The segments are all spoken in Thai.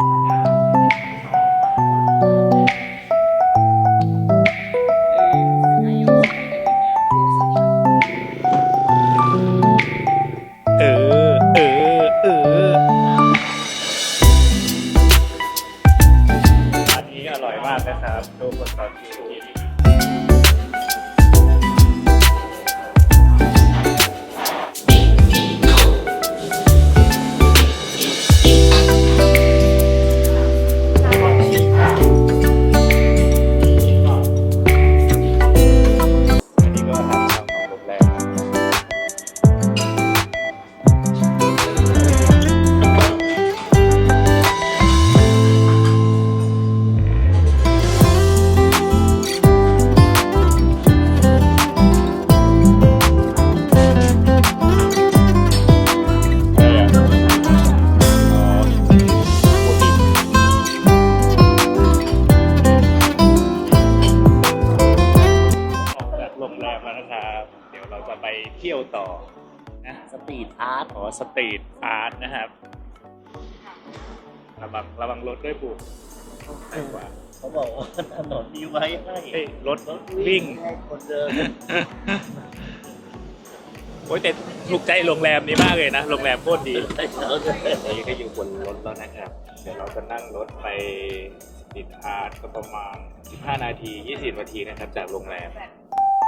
เอ แรมแล้วนะครับ เดี๋ยวเราจะไปเที่ยวต่อนะสตรีทอาร์ตขอสตรีทอาร์ตนะครับระวังระวังรถด้วยปู่ไปกว่าเขาบอกว่าถนนมีไว้ให้เอ้ยรถวิ่งให้คนเดินโอ้ยแต่ถูกใจโรงแรมนี้มากเลยนะโรงแรมโคตรดีให้เขาเดินนี่ก็อยู่บนรถแล้วนะครับ เดี๋ยวเราจะนั่งรถไปติดอาร์ตก็ประมาณ 15 นาที 20 นาทีนะครับจากโรงแรม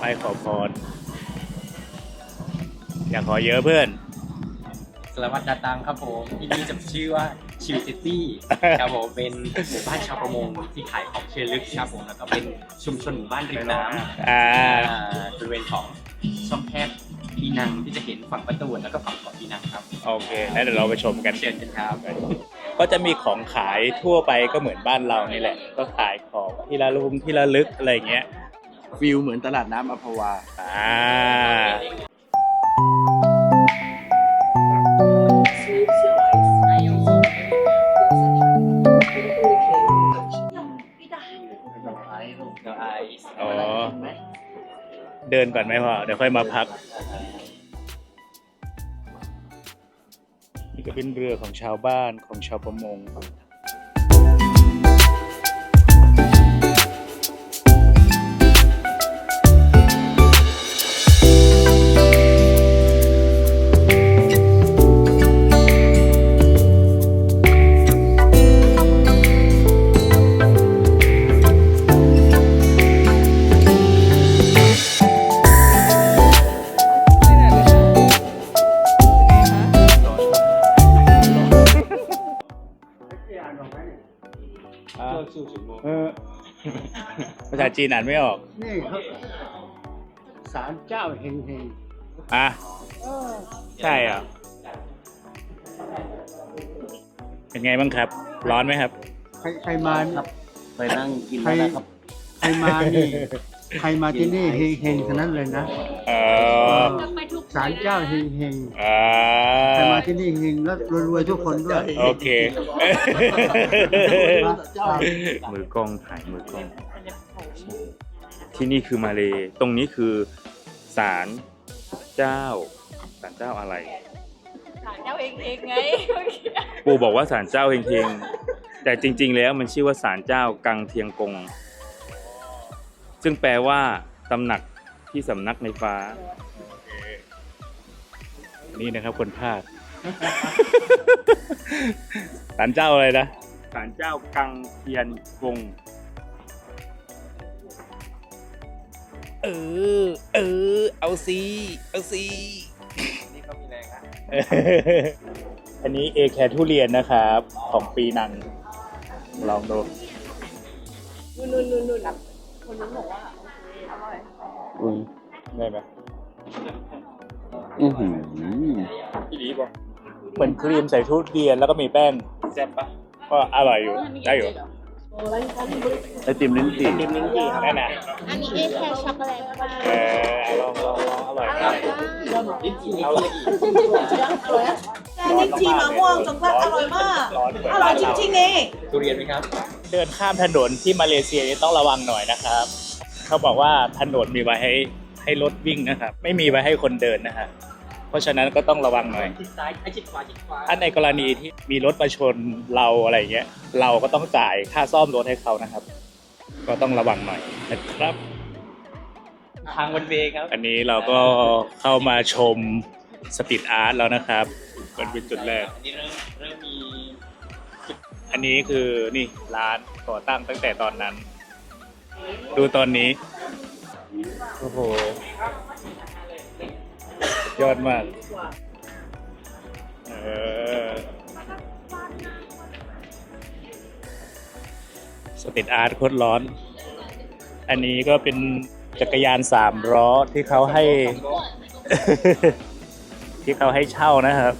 ไปขอพรอยากขอเยอะเพื่อน สารวัตรดาตังครับผมที่นี่จะชื่อว่าชิวซิตี้ครับผมเป็นหมู่บ้านชาวประมงที่ขายของเชิงลึกครับผมแล้วก็เป็นชุมชนหมู่บ้านริมน้ำอ่าอ่าบริเวณของช่องแคบปีนังที่จะเห็นฝั่งประตูนแล้วก็ฝั่งเกาะปีนังครับโอเคแล้วเดี๋ยวเราไปชมกันเชิญกันครับก็จะมีของขายทั่วไปก็เหมือนบ้านเรานี่แหละ ก็ขายของที่ระลุงที่ระลึกอะไรอย่างเงี้ย ฟิลเหมือนตลาดน้ำอัมพวาอ่าอ๋อเดินก่อนไหมพ่อเดี๋ยวค่อยมาพัก นี่ก็เป็นเรือของชาวบ้านของชาวประมง จีนอ่านไม่ออก นี่เขาศาลเจ้าเฮงเฮงอะใช่เหรอะเป็นไงบ้างครับ ร้อนไหมครับ ใครใครมาไปนั่งกินใครแล้วนะครับ ใครมานี่ใครมาที่นี่เฮงเฮงทั้งนั้นเลยนะเออจะไปทุกศาลเจ้าเฮงเฮงอ่าใครมาที่นี่เฮงแล้วรวยๆทุกคนด้วย โอเคเจ้ามือกล้องถ่ายมือกล้อง ที่นี่คือมาเลตรงนี้คือศาลเจ้าศาลเจ้าอะไรศาลเจ้าเองเองไงเมื่อกี้ปู่บอกว่าศาลเจ้าเฮงๆแต่จริง ๆ แล้วมันชื่อว่าศาลเจ้ากังเทียงกง ซึ่งแปลว่าตำหนักที่สำนักในฟ้า นี่นะครับคนภาคศาลเจ้าอะไรนะศาลเจ้ากังเทียนกง เออ เออ เอาซีเอาซีนี่เขามีแรงนะอันนี้เอแคทุเรียนนะครับ ของปีนัง ลองดูนู่นนู่นนู่นนู่นแบบคนนู้นบอกว่าโอเคอร่อยได้ไหมอือหือพี่ลีบอกเหมือนครีมใส่ทุเรียนแล้วก็มีแป้งแซ่บปะหก็อร่อยอยู่ได้อยู่ ไอติมลิ้นจี่ดิมลิ้นจี่นั่นน่ะอันนี้เอแคร์ช็อกโกแลตค่ะเออลองลองลองอร่อยอมาร่อกยมากลิ้นจี่เอาอร่อยอะลิ้นจี่มะม่วงช็อกโกแลตอร่อยมากร้อนอร่อยจริงๆเองทุเรียนไหมครับ เดินข้ามถนนที่มาเลเซียนี่ต้องระวังหน่อยนะครับ เขาบอกว่าถนนมีไว้ให้ให้รถวิ่งนะครับ ไม่มีไว้ให้คนเดินนะฮะเพ ราะฉะนั้นก็ต้องระวังหน่อยชิดซ้ายไอ้ชิดขวาชิดขวาถ้าในกรณีที่มีรถมาชนเราอะไรเงี้ยเราก็ต้องจ่ายค่าซ่อมรถให้เขานะครับ ก็ต้องระวังหน่อยนะครับ ทางวันเวย์ครับอันนี้เราก็เข้ามาชมสตรีทอาร์ตแล้วนะครับเป็นเป็นจุดแรก อันนี้เริ่มเริ่มมี อันนี้คือนี่ร้านก่อตั้งตั้งแต่ตอนนั้น ดูตอนนี้ โอ้โห ยอดมาก เออสตรีทอาร์ตโคตรร้อน อันนี้ก็เป็นจักรยานสามล้อที่เขาให้ ที่เขาให้เช่านะครับ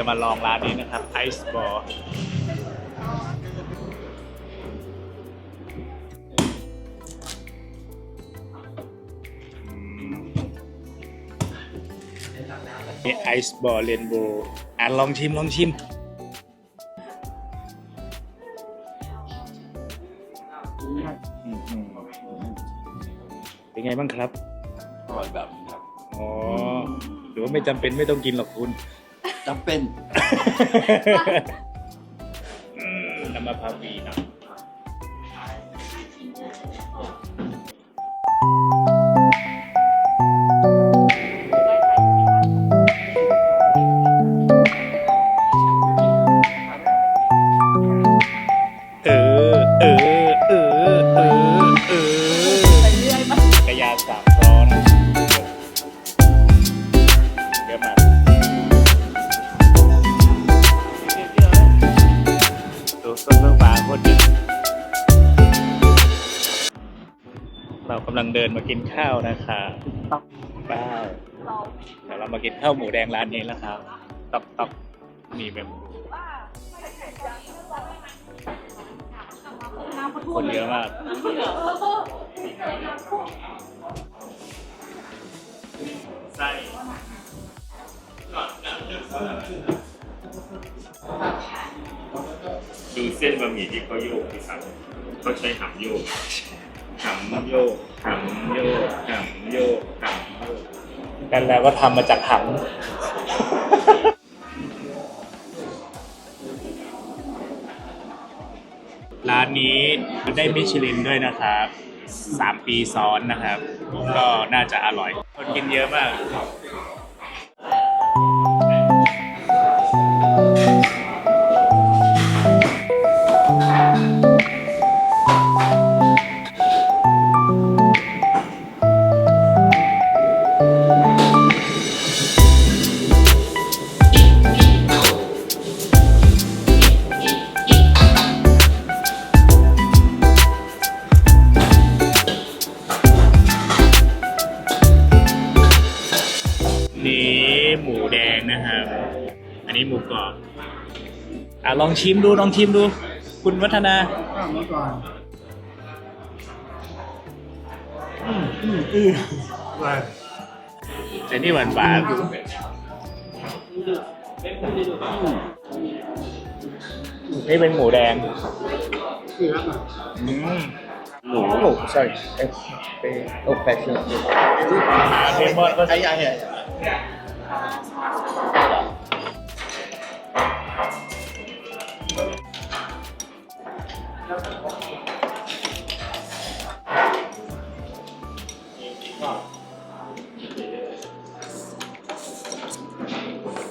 จะมาลองร้านนี้นะครับไอซ์บอลนี่ไอซ์บอลเรนโบว์อะลองชิม ลองชิมอืมอืมเป็นไงบ้างครับอร่อยแบบครับ อ๋อ หรือว่าไม่จำเป็นไม่ต้องกินหรอกคุณ จำเป็นอืมน้ำมะพร้าวบีนะำลังเดินมากินข้าวนะครับบ้าวเดี๋ยวเรามากินข้าวหมูแดงร้านนี้แล้วครับตับตับมีแบบคนเยอะมากไส้ดูเส้นบะหมี่ที่เขาโยกที่ครับเขาใช้หำโยกหำ โยกหำโยกหำโยกหำโยกกันแล้วก็ทำมาจากหำร้านนี้ได้มิชลินด้วยนะครับสามปีซ้อนนะครับ ก็น่าจะอร่อย คนกินเยอะมาก นนี้หมูกรอบอะลองชิมดูลองชิมดู คุณวัฒนาข้าวมาก่อนแต่นี่หวานหวานนี่เป็นหมูแดงคือครับอืมหมูหมู sorry โอ้แฟชั่นเลมอนก็ไอ้ยัยเนี่ยแ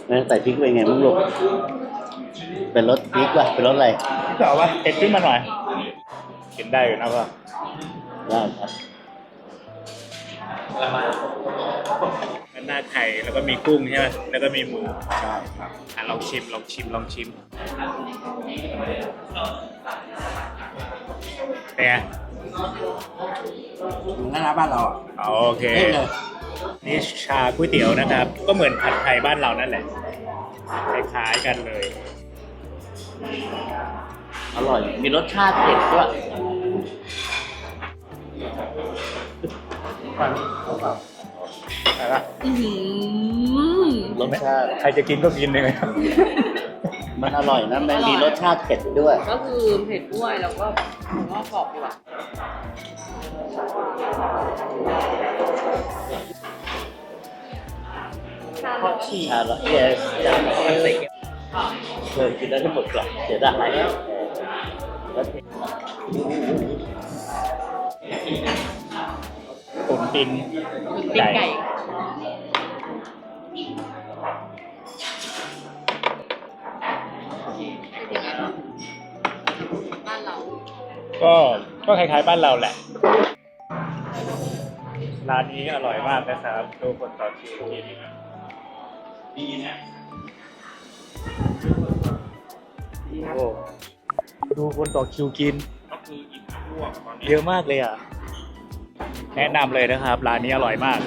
ล้วใส่พริกเป็นไงบ้างลูก เป็นรสพริกป่ะ เป็นรสอะไรต่อว่าเผ็ดขึ้นมาหน่อย กินได้อยู่นะพ่อได้ครับมันหน้าไข่แล้วก็มีกุ้งใช่ไหมแล้วก็มีหมูใช่ครับอะลองชิมลองชิมลองชิมเป็นไงหน้าบ้านเราอะอ๋อโอเคเท่เลยนี่ชาก๋วยเตี๋ยวนะครับ ก็เหมือนผัดไทยบ้านเรานั่นแหละ คล้ายๆกันเลย อร่อย มีรสชาติเผ็ดด้วยอะไรปะอื้อหือรสชาติ ใครจะกินก็กินเลย มันอร่อยนะมันมีรสชาติเผ็ดด้วย ก็คือเผ็ดด้วยแล้วก็ผมว่ากรอบดีว่ะชาละ yes จานเคยกินได้ทั้งหมดกล่องเสียดายแล้วเผ็ดผมกินตีนไก่ ก็ก็คล้ายๆบ้านเราแหละ ร้านนี้อร่อยมากนะครับดูคนต่อคิวกินดีนะโอ้ดูคนต่อคิวกินก็คืออิ่มทั่วตอนนี้เยอะมากเลยอะ แนะนำเลยนะครับ ร้านนี้อร่อยมาก